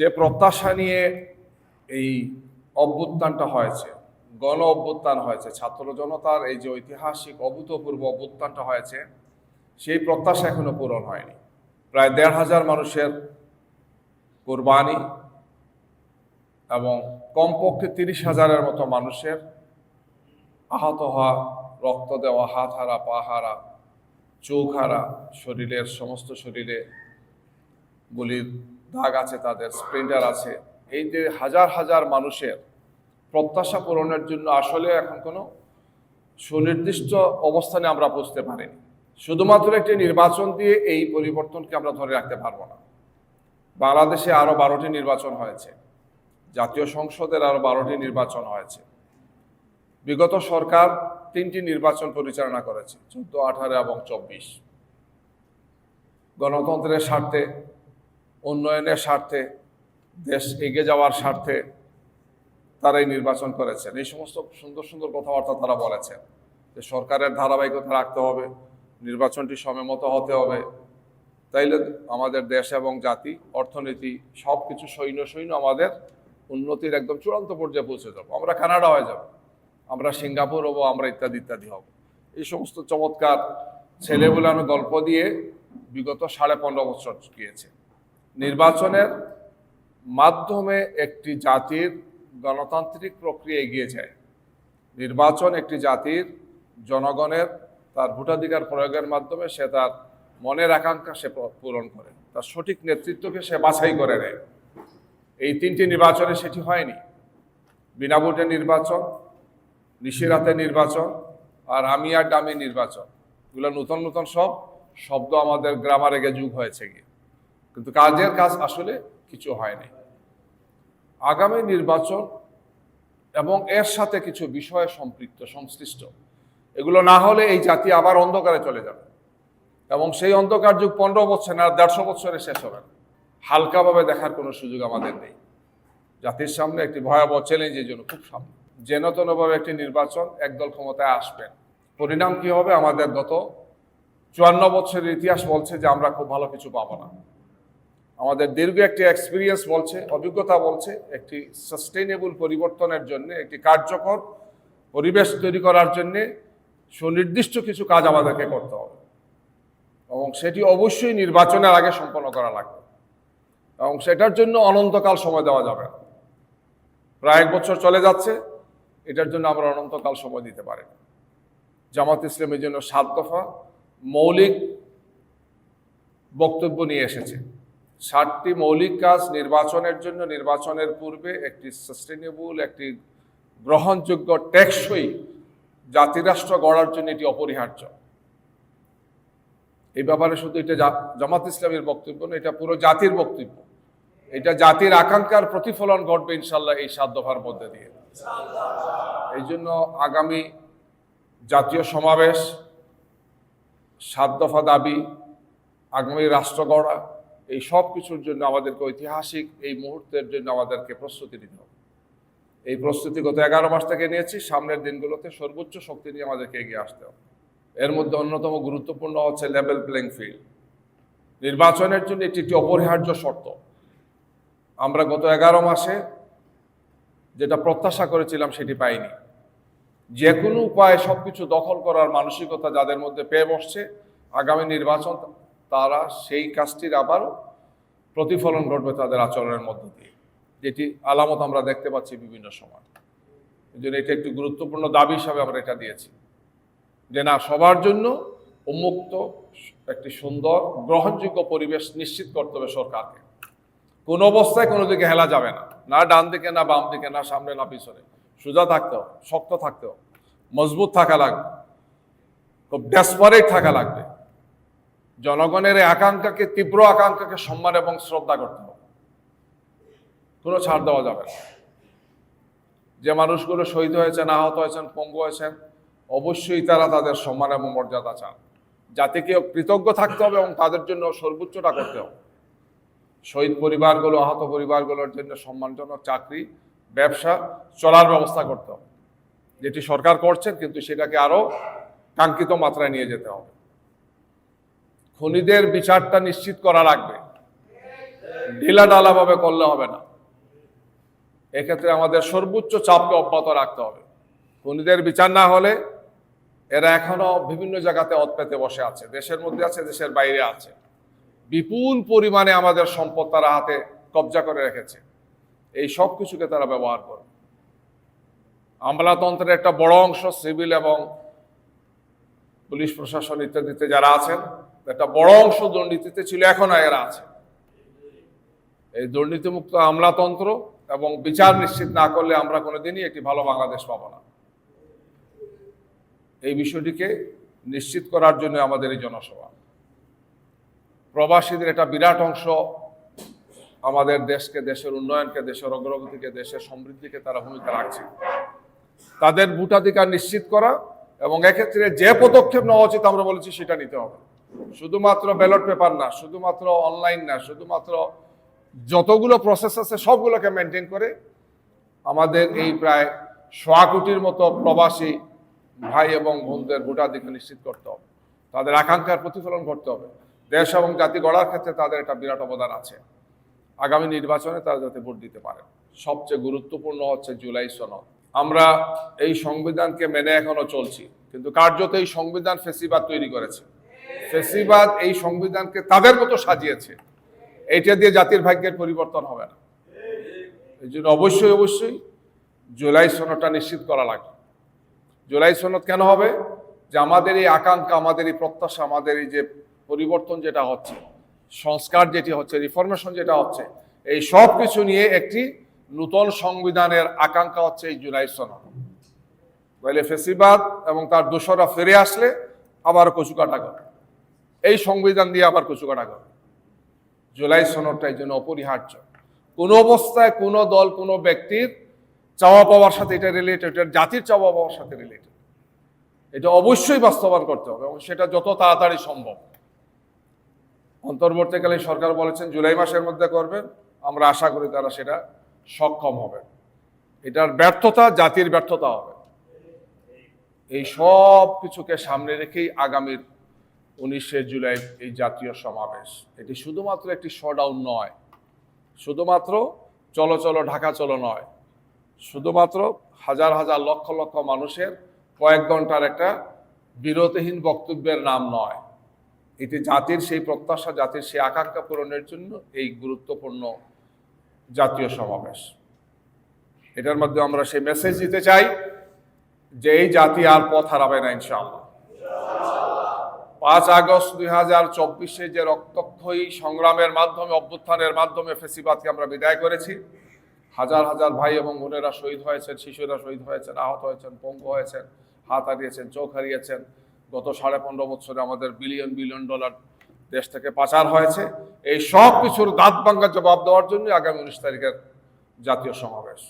যে প্রত্যাশা নিয়ে এই অভ্যুত্থানটা হয়েছে, গণ অভ্যুত্থান হয়েছে, ছাত্র জনতার এই যে ঐতিহাসিক, অভূতপূর্ব অভ্যুত্থানটা হয়েছে, সেই প্রত্যাশা এখনও পূরণ হয়নি। প্রায় দেড় হাজার মানুষের কোরবানি এবং কমপক্ষে তিরিশ হাজারের মতো মানুষের আহত হওয়া, রক্ত দেওয়া, হাত হারা, পা হারা, চোখ হারা, শরীরের সমস্ত শরীরে গুলির দাগ আছে তাদের স্প্রিন্টার আছে। এই যে হাজার হাজার মানুষের প্রত্যাশা পূরণের জন্য আসলে এখন কোনো সুনির্দিষ্ট অবস্থানে আমরা বুঝতে পারিনি। শুধুমাত্র একটি নির্বাচন দিয়ে এই পরিবর্তনকে আমরা ধরে রাখতে পারব না। বাংলাদেশে আরও বারোটি নির্বাচন হয়েছে। জাতীয় সংসদের আরও বারোটি নির্বাচন হয়েছে। বিগত সরকার তিনটি নির্বাচন পরিচালনা করেছে, চোদ্দ, আঠারো এবং চব্বিশ। গণতন্ত্রের স্বার্থে উন্নয়নের স্বার্থে, দেশ এগিয়ে যাওয়ার স্বার্থে তারাই নির্বাচন করেছেন। এই সমস্ত সুন্দর সুন্দর কথাবার্তা তারা বলেছেন যে সরকারের ধারাবাহিকতা রাখতে হবে, নির্বাচনটি সময় মতো হতে হবে। তাইলে আমাদের দেশ এবং জাতি, অর্থনীতি সব কিছু সৈন্য সৈন্য আমাদের উন্নতির একদম চূড়ান্ত পর্যায়ে পৌঁছে যাব। আমরা কানাডা হয়ে যাব, আমরা সিঙ্গাপুর হব, আমরা ইত্যাদি ইত্যাদি হব। এই সমস্ত চমৎকার ছেলেগুলানো গল্প দিয়ে বিগত সাড়ে পনেরো বছর গিয়েছে। নির্বাচনের মাধ্যমে একটি জাতির গণতান্ত্রিক প্রক্রিয়া এগিয়ে যায়। নির্বাচন একটি জাতির জনগণের তার ভোটাধিকার প্রয়োগের মাধ্যমে সে তার মনের আকাঙ্ক্ষা সে পূরণ করে। তার সঠিক নেতৃত্বকে সে বাছাই করে নেয়। এই তিনটি নির্বাচনে সেটি হয়নি। বিনা ভোটে নির্বাচন, নিশিরাতে নির্বাচন আর আমি আর ডামি নির্বাচন। এগুলো নতুন নতুন সব শব্দ আমাদের গ্রামারে গিয়ে যুগ হয়েছে গিয়ে। কিন্তু কাজের কাজ আসলে কিছু হয়নি আগামী নির্বাচন এবং এর সাথে কিছু বিষয় সম্পৃক্ত, সংশ্লিষ্ট, এগুলো না হলে এই জাতি আবার অন্ধকারে চলে যাবে। এবং সেই অন্ধকার যুগ পনেরো বছর না, দেড়শো বছরে শেষ হবে না। হালকাভাবে দেখার কোনো সুযোগ আমাদের নেই। জাতির সামনে একটি ভয়াবহ চ্যালেঞ্জের জন্য খুব সামনে। যেন তেনভাবে একটি নির্বাচন একদল ক্ষমতায় আসবেন, পরিণাম কি হবে আমাদের গত চুয়ান্ন বছরের ইতিহাস বলছে যে আমরা খুব ভালো কিছু পাবো না। আমাদের দীর্ঘ একটি এক্সপিরিয়েন্স বলছে, অভিজ্ঞতা বলছে, একটি সাস্টেইনেবল পরিবর্তনের জন্য, একটি কার্যকর পরিবেশ তৈরি করার জন্য সুনির্দিষ্ট কিছু কাজ আমাদেরকে করতে হবে। এবং সেটি অবশ্যই নির্বাচনের আগে সম্পন্ন করা লাগবে। এবং সেটার জন্য অনন্তকাল সময় দেওয়া যাবে না। প্রায় এক বছর চলে যাচ্ছে, এটার জন্য আমরা অনন্তকাল সময় দিতে পারি জামাত ইসলামের জন্য সাত দফা মৌলিক বক্তব্য নিয়ে এসেছে। ষাটটি মৌলিক কাজ নির্বাচনের জন্য নির্বাচনের পূর্বে একটি সাস্টেনেবল একটি গ্রহণযোগ্য টেকসই জাতিরাষ্ট্র গড়ার জন্য এটি অপরিহার্য। এই ব্যাপারে শুধু এটা জামাত ইসলামের বক্তব্য না এটা পুরো জাতির বক্তব্য। এটা জাতির আকাঙ্ক্ষার প্রতিফলন ঘটবে ইনশাল্লাহ এই সাত দফার মধ্যে দিয়ে। এই জন্য আগামী জাতীয় সমাবেশ, সাত দফা দাবি, আগামী রাষ্ট্র গড়া এই সব কিছুর জন্য আমাদেরকে ঐতিহাসিক এই মুহূর্তের জন্য আমাদেরকে প্রস্তুতি নিতে হবে। এই প্রস্তুতি গত এগারো মাস থেকে নিয়েছি, সামনের দিনগুলোতে সর্বোচ্চ শক্তি নিয়ে আমাদেরকে এগিয়ে আসতে হবে। এর মধ্যে অন্যতম গুরুত্বপূর্ণ হচ্ছে লেভেল প্লেইং ফিল্ড নির্বাচনের জন্য এটি একটি অপরিহার্য শর্ত। আমরা গত এগারো মাসে যেটা প্রত্যাশা করেছিলাম সেটি পাইনি। যে কোনো উপায়ে সব কিছু দখল করার মানসিকতা যাদের মধ্যে পেয়ে বসছে, আগামী নির্বাচন তারা সেই কাজটির আবারও প্রতিফলন ঘটবে তাদের আচরণের মধ্য দিয়ে। যেটি আলামত আমরা দেখতে পাচ্ছি বিভিন্ন সময়। এই জন্য এটা একটি গুরুত্বপূর্ণ দাবি হিসাবে আমরা এটা দিয়েছি। যে না, সবার জন্য উন্মুক্ত একটি সুন্দর, গ্রহণযোগ্য পরিবেশ নিশ্চিত করতে হবে সরকারকে। কোনো অবস্থায় কোনো দিকে হেলা যাবে না। না ডান দিকে, না বাম দিকে, না সামনে, না পিছনে। সোজা থাকতে শক্ত থাকতে মজবুত থাকা লাগবে। খুব ডেসপারেট থাকা লাগবে। জনগণের এই আকাঙ্ক্ষাকে, তীব্র আকাঙ্ক্ষাকে সম্মান এবং শ্রদ্ধা করতে হবে। কোনো ছাড় দেওয়া যাবে না। যে মানুষগুলো শহীদ হয়েছেন, আহত হয়েছেন, পঙ্গু হয়েছেন, অবশ্যই তারা তাদের সম্মান এবং মর্যাদা চান। জাতিকে কৃতজ্ঞ থাকতে হবে এবং তাদের জন্য সর্বোচ্চটা করতে হবে। শহীদ পরিবারগুলো, আহত পরিবারগুলোর জন্য সম্মানজনক চাকরি, ব্যবসা, চলার ব্যবস্থা করতে হবে। যেটি সরকার করছেন কিন্তু সেটাকে আরও কাঙ্ক্ষিত মাত্রায় নিয়ে যেতে হবে। খুনিদের বিচারটা নিশ্চিত করা লাগবে। ঢিলা ডালাভাবে করলে হবে না। এক্ষেত্রে আমাদের সর্বোচ্চ চাপকে অব্যাহত রাখতে হবে। খুনিদের বিচার না হলে এরা এখনও বিভিন্ন জায়গাতে অত পেতে বসে আছে। দেশের মধ্যে আছে, দেশের বাইরে আছে। বিপুল পরিমাণে আমাদের সম্পদ তারা হাতে কবজা করে রেখেছে। এই সব কিছুকে তারা ব্যবহার করে আমলাতন্ত্রের একটা বড় অংশ সিভিল এবং পুলিশ প্রশাসন ইত্যাদিতে যারা আছেন একটা বড় অংশ দুর্নীতিতে ছিল, এখনও এরা আছে। এই দুর্নীতিমুক্ত আমলাতন্ত্র এবং বিচার নিশ্চিত না করলে আমরা কোনোদিনই একটি ভালো বাংলাদেশ পাবো না। এই বিষয়টিকে নিশ্চিত করার জন্য আমাদের এই জনসভা। প্রবাসীদের একটা বিরাট অংশ আমাদের দেশকে, দেশের উন্নয়নকে, দেশের অগ্রগতিকে, দেশের সমৃদ্ধিকে তারা ভূমিকা রাখছে। তাদের ভোটাধিকার নিশ্চিত করা এবং এক্ষেত্রে যে পদক্ষেপ নেওয়া উচিত আমরা বলেছি সেটা নিতে হবে। শুধুমাত্র ব্যালট পেপার না, শুধুমাত্র অনলাইন না, শুধুমাত্র যতগুলো প্রসেস আছে সবগুলোকে মেনটেন করে আমাদের এই প্রায় সোয়া কোটির মতো প্রবাসী ভাই এবং বোনদের ভোটাধিকার নিশ্চিত করতে হবে। তাদের আকাঙ্ক্ষার প্রতিফলন করতে হবে। দেশ এবং জাতি গড়ার ক্ষেত্রে তাদের একটা বিরাট অবদান আছে। আগামী নির্বাচনে তারা যাতে ভোট দিতে পারে। সবচেয়ে গুরুত্বপূর্ণ হচ্ছে জুলাই সনদ। আমরা এই সংবিধানকে মেনে এখনও চলছি, কিন্তু কার্যত এই সংবিধান ফেসিবাদ তৈরি করেছে। ফেসিবাদ এই সংবিধানকে তাদের মতো সাজিয়েছে। এটা দিয়ে জাতির ভাগ্যের পরিবর্তন হবে না। এই জন্য অবশ্যই অবশ্যই জুলাই সনদটা নিশ্চিত করা লাগবে। জুলাই সনদ কেন হবে? যে আমাদের এই আকাঙ্ক্ষা, আমাদের এই প্রত্যাশা, আমাদের এই যে পরিবর্তন যেটা হচ্ছে, সংস্কার যেটি হচ্ছে, রিফরমেশন যেটা হচ্ছে, এই সব কিছু নিয়ে একটি নূতন সংবিধানের আকাঙ্ক্ষা হচ্ছে এই জুলাই সনদ। তাহলে ফেসিবাদ এবং তার দোষরা ফিরে আসলে আবার কচুকাটা করে এই সংবিধান দিয়ে আবার কচুকাটা করে। জুলাই সনদটা এই জন্য অপরিহার্য। কোনো অবস্থায় কোনো দল, কোনো ব্যক্তির চাওয়া পাওয়ার সাথে এটা রিলেটেড এটা জাতির চাওয়া পাওয়ার সাথে রিলেটেড এটা অবশ্যই বাস্তবায়ন করতে হবে এবং সেটা যত তাড়াতাড়ি সম্ভব। অন্তর্বর্তীকালে সরকার বলেছেন, জুলাই মাসের মধ্যে করবেন আমরা আশা করি তারা সেটা সক্ষম হবে। এটার ব্যর্থতা, জাতির ব্যর্থতা হবে। এই সব কিছুকে সামনে রেখেই আগামীর উনিশে জুলাই এই জাতীয় সমাবেশ। এটি শুধুমাত্র একটি শোডাউন নয়। শুধুমাত্র চলো চলো ঢাকা চলো নয়। শুধুমাত্র হাজার হাজার, লক্ষ লক্ষ মানুষের কয়েক ঘণ্টার একটা বিরতিহীন বক্তব্যের নাম নয়। এটি জাতির সেই প্রত্যাশা, জাতির সেই আকাঙ্ক্ষা পূরণের জন্য এই গুরুত্বপূর্ণ জাতীয় সমাবেশ। এটার মধ্যে আমরা সেই মেসেজ দিতে চাই যে এই জাতি আর পথ হারাবে না, ইনশাআল্লাহ। পাঁচ আগস্ট দুই হাজার চব্বিশে যে রক্তক্ষয়ী সংগ্রামের মাধ্যমে, অভ্যুত্থানের মাধ্যমে ফেসিবাদকে আমরা বিদায় করেছি। হাজার হাজার ভাই এবং বোনেরা শহীদ হয়েছেন, শিশুরা শহীদ হয়েছেন, আহত হয়েছেন, পঙ্গু হয়েছেন, হাত হারিয়েছেন, চোখ হারিয়েছেন। গত সাড়ে পনেরো বছরে আমাদের বিলিয়ন বিলিয়ন ডলার দেশ থেকে পাচার হয়েছে। এই সব কিছুর দাঁত ভাঙ্গার জবাব দেওয়ার জন্য আগামী উনিশ তারিখের জাতীয় সমাবেশ।